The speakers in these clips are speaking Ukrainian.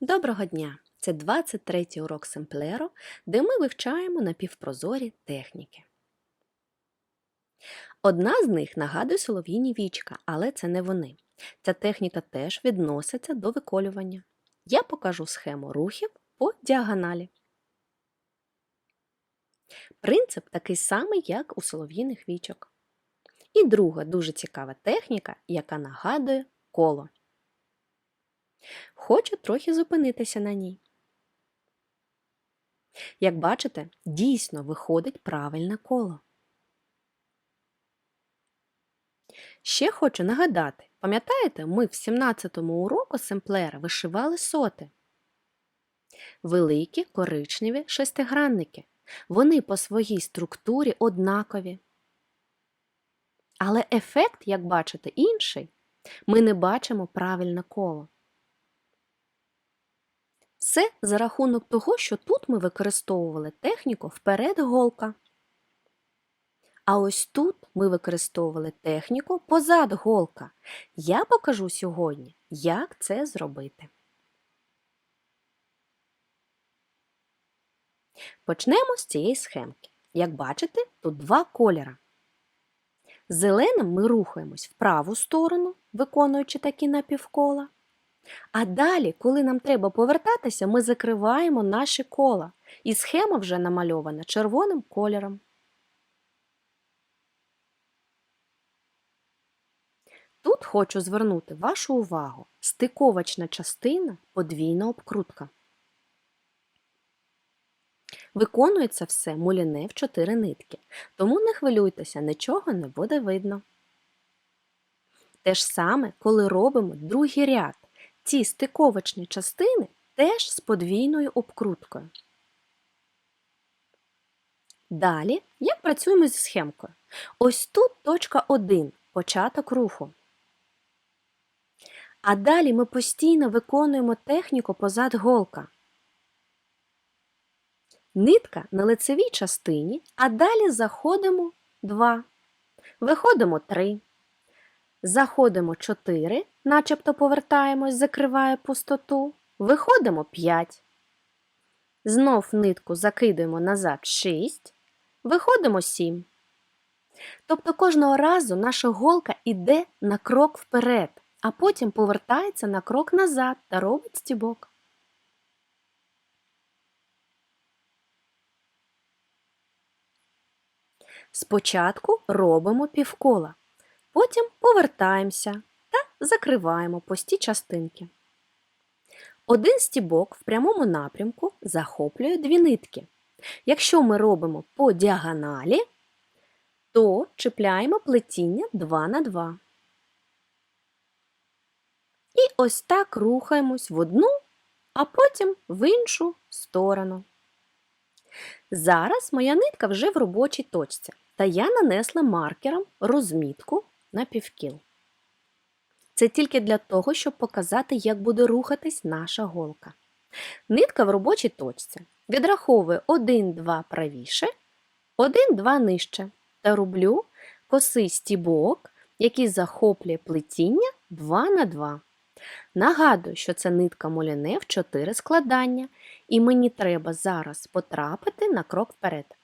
Доброго дня! Це 23-й урок Семплеро, де ми вивчаємо напівпрозорі техніки. Одна з них нагадує солов'їні вічка, але це не вони. Ця техніка теж відноситься до виколювання. Я покажу схему рухів по діагоналі. Принцип такий самий, як у солов'їних вічок. І друга дуже цікава техніка, яка нагадує коло. Хочу трохи зупинитися на ній. Як бачите, дійсно виходить правильне коло. Ще хочу нагадати, пам'ятаєте, ми в 17-му уроку Семплера вишивали соти. Великі коричневі шестигранники. Вони по своїй структурі однакові. Але ефект, як бачите, інший. Ми не бачимо правильне коло. Це за рахунок того, що тут ми використовували техніку вперед голка. А ось тут ми використовували техніку позад голка. Я покажу сьогодні, як це зробити. Почнемо з цієї схемки. Як бачите, тут два кольора. Зеленим ми рухаємось в праву сторону, виконуючи такі напівкола. А далі, коли нам треба повертатися, ми закриваємо наші кола. І схема вже намальована червоним кольором. Тут хочу звернути вашу увагу стиковочна частина подвійна обкрутка. Виконується все муліне в 4 нитки, тому не хвилюйтеся, нічого не буде видно. Те ж саме, коли робимо другий ряд ці стиковочні частини теж з подвійною обкруткою. Далі, як працюємо зі схемкою? Ось тут точка 1, початок руху. А далі ми постійно виконуємо техніку позад голка. Нитка на лицевій частині, а далі заходимо 2, виходимо 3, заходимо 4, начебто повертаємось, закриває пустоту, виходимо 5. Знов нитку закидуємо назад 6, виходимо 7. Тобто кожного разу наша голка йде на крок вперед, а потім повертається на крок назад та робить стібок. Спочатку робимо півкола, потім повертаємося та закриваємо пусті частинки. Один стібок в прямому напрямку захоплює дві нитки. Якщо ми робимо по діагоналі, то чіпляємо плетіння 2 на 2. І ось так рухаємось в одну, а потім в іншу сторону. Зараз моя нитка вже в робочій точці, та я нанесла маркером розмітку на півкіл. Це тільки для того, щоб показати, як буде рухатись наша голка. Нитка в робочій точці відраховує 1-2 правіше, 1-2 нижче та роблю косий стібок, який захоплює плетіння 2 на 2. Нагадую, що це нитка моліне в 4 складання, і мені треба зараз потрапити на крок вперед.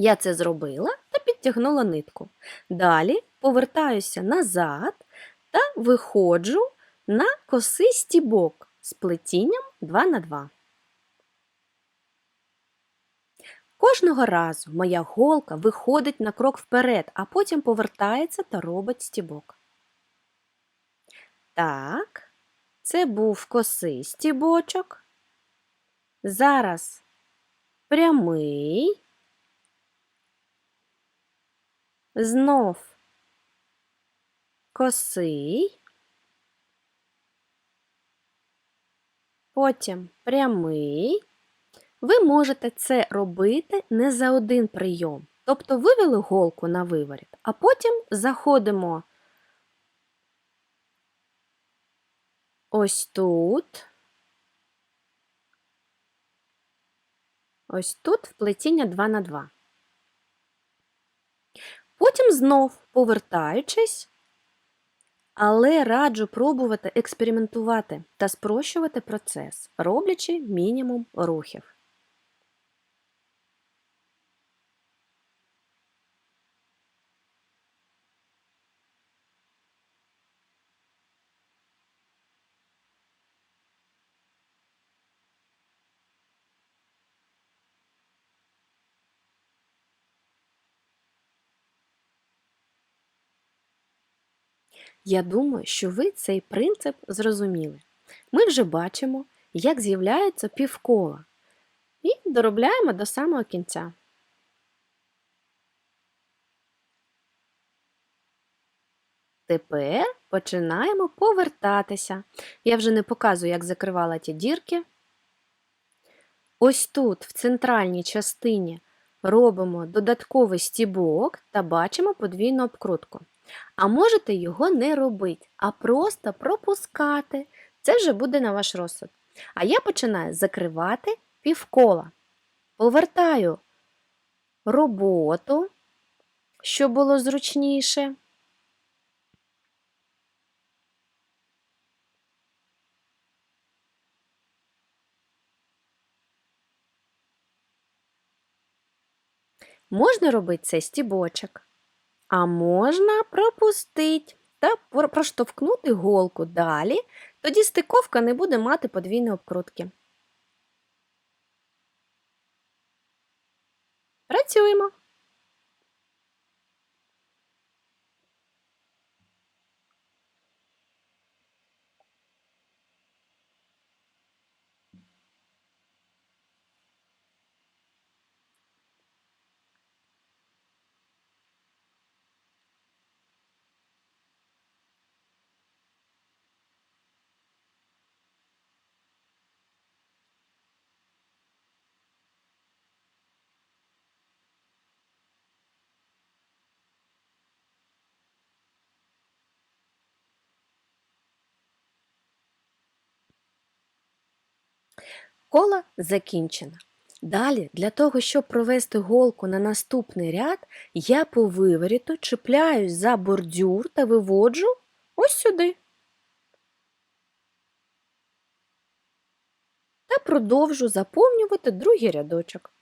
Я це зробила та підтягнула нитку. Далі повертаюся назад та виходжу на косий стібок з плетінням 2 на 2. Кожного разу моя голка виходить на крок вперед, а потім повертається та робить стібок. Так, це був косий стібочок. Зараз прямий. Знов косий, потім прямий. Ви можете це робити не за один прийом. Тобто вивели голку на виворіт, а потім заходимо ось тут, ось тут в плетіння 2 на 2. Потім знов повертаючись, Але раджу пробувати експериментувати та спрощувати процес, роблячи мінімум рухів. Я думаю, що ви цей принцип зрозуміли. Ми вже бачимо, як з'являється півкола, і доробляємо до самого кінця. Тепер починаємо повертатися. Я вже не показую, як закривала ті дірки. Ось тут, в центральній частині, робимо додатковий стібок та бачимо подвійну обкрутку. А можете його не робити, а просто пропускати. Це вже буде на ваш розсуд. А я починаю закривати півкола. Повертаю роботу, щоб було зручніше. Можна робити цей стібочок, а можна пропустити та проштовхнути голку далі, тоді стиковка не буде мати подвійної обкрутки. Працюємо. Коло закінчено. Далі, для того, щоб провести голку на наступний ряд, я по виворіту чіпляюсь за бордюр та виводжу ось сюди. Та продовжу заповнювати другий рядочок.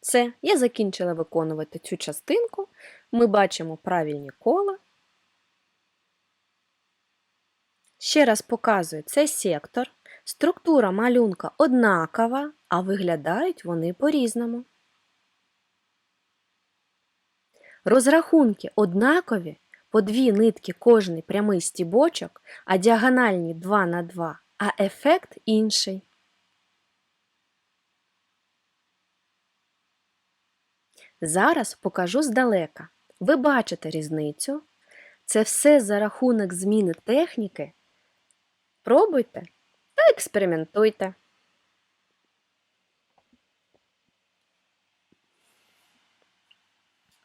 Все, я закінчила виконувати цю частинку. Ми бачимо правильні кола. Ще раз показую, це сектор. Структура малюнка однакова, а виглядають вони по-різному. Розрахунки однакові, по дві нитки кожний прямий стібочок, а діагональні 2 на 2, а ефект інший. Зараз покажу здалека. Ви бачите різницю. Це все за рахунок зміни техніки. Пробуйте експериментуйте.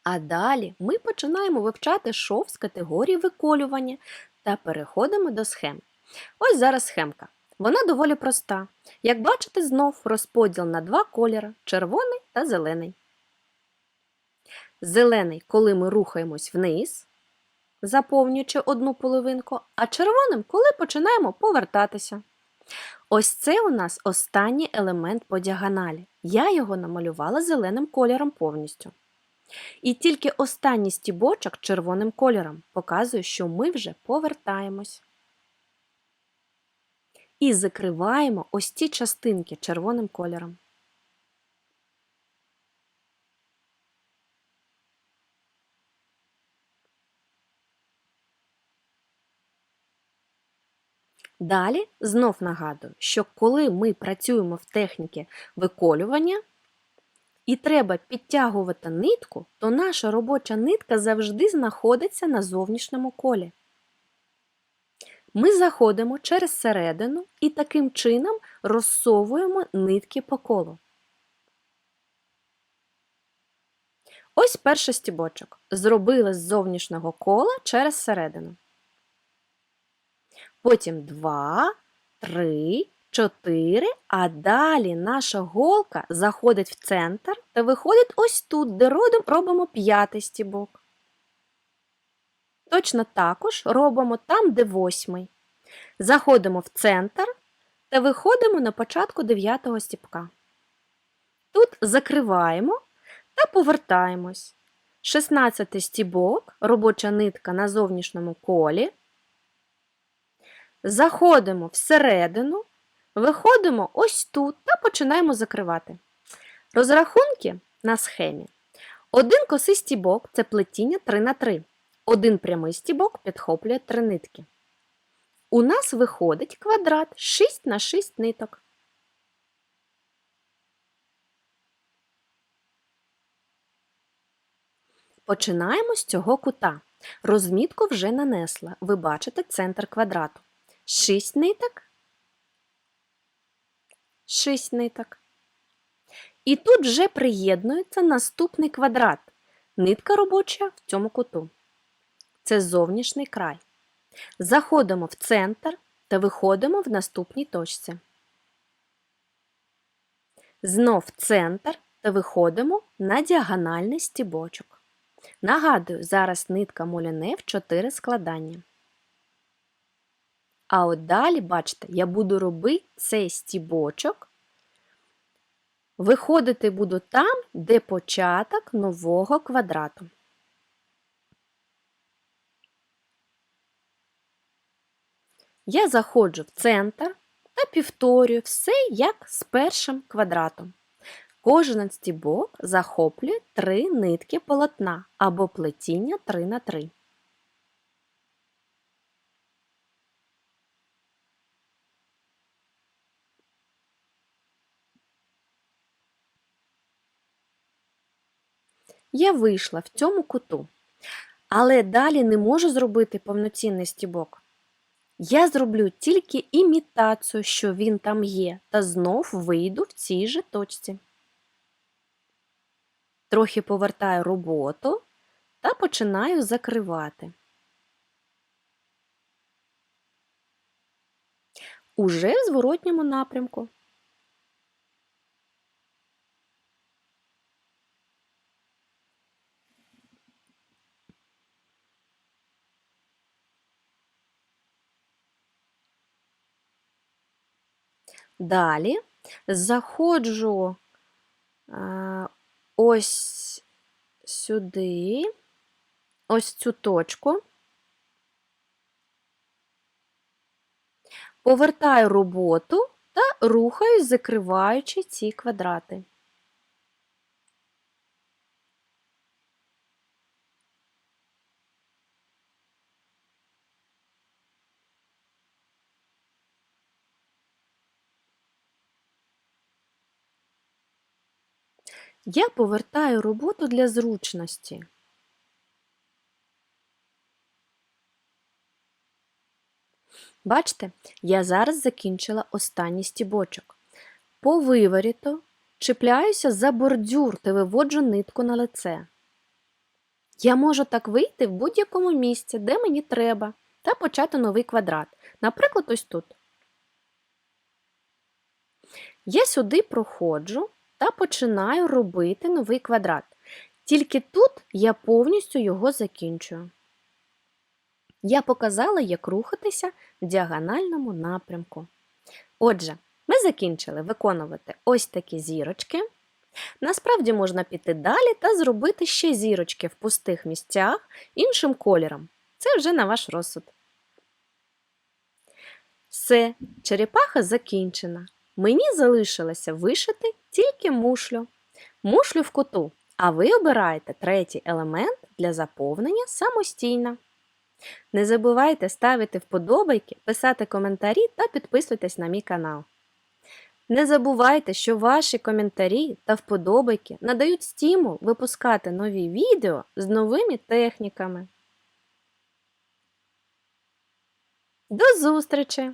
А далі ми починаємо вивчати шов з категорії виколювання та переходимо до схем. Ось зараз схемка. Вона доволі проста. Як бачите, знов розподіл на два кольори червоний та зелений. Зелений, коли ми рухаємось вниз, заповнюючи одну половинку, а червоним, коли починаємо повертатися. Ось це у нас останній елемент по діагоналі. Я його намалювала зеленим кольором повністю. І тільки останній стібочок червоним кольором показує, що ми вже повертаємось. І закриваємо ось ці частинки червоним кольором. Далі знов нагадую, що коли ми працюємо в техніці виколювання і треба підтягувати нитку, то наша робоча нитка завжди знаходиться на зовнішньому колі. Ми заходимо через середину і таким чином розсовуємо нитки по колу. Ось перший стібочок. Зробили з зовнішнього кола через середину. Потім 2, 3, 4, а далі наша голка заходить в центр та виходить ось тут, де родом робимо п'ятий стібок. Точно також робимо там, де восьмий. Заходимо в центр та виходимо на початку дев'ятого стіпка. Тут закриваємо та повертаємось. 16 стібок, робоча нитка на зовнішньому колі. Заходимо всередину, виходимо ось тут та починаємо закривати. Розрахунки на схемі. Один косий стібок це плетіння 3 на 3. Один прямий стібок підхоплює 3 нитки. У нас виходить квадрат 6 на 6 ниток. Починаємо з цього кута. Розмітку вже нанесла. Ви бачите центр квадрату. 6 ниток. 6 ниток. І тут вже приєднується наступний квадрат. Нитка робоча в цьому куту. Це зовнішній край. Заходимо в центр та виходимо в наступній точці. Знов центр та виходимо на діагональний стібочок. Нагадую, зараз нитка муляне в 4 складання. А от далі, бачите, я буду робити цей стібочок. Виходити буду там, де початок нового квадрату. Я заходжу в центр та повторюю все як з першим квадратом. Кожен стібок захоплює три нитки полотна або плетіння 3 на 3. Я вийшла в цьому куту, але далі не можу зробити повноцінний стібок. Я зроблю тільки імітацію, що він там є, та знов вийду в цій же точці. Трохи повертаю роботу та починаю закривати. Уже в зворотньому напрямку. Далі заходжу ось сюди, ось цю точку, повертаю роботу та рухаюсь, закриваючи ці квадрати. Я повертаю роботу для зручності. Бачите, я зараз закінчила останній стібочок. По виворіту чіпляюся за бордюр та виводжу нитку на лице. Я можу так вийти в будь-якому місці, де мені треба, та почати новий квадрат. Наприклад, ось тут. Я сюди проходжу та починаю робити новий квадрат. Тільки тут я повністю його закінчую. Я показала, як рухатися в діагональному напрямку. Отже, ми закінчили виконувати ось такі зірочки. Насправді можна піти далі та зробити ще зірочки в пустих місцях іншим кольором. Це вже на ваш розсуд. Все, черепаха закінчена. Мені залишилося вишити тільки мушлю. Мушлю в куту, а ви обираєте третій елемент для заповнення самостійно. Не забувайте ставити вподобайки, писати коментарі та підписуйтесь на мій канал. Не забувайте, що ваші коментарі та вподобайки надають стимул випускати нові відео з новими техніками. До зустрічі!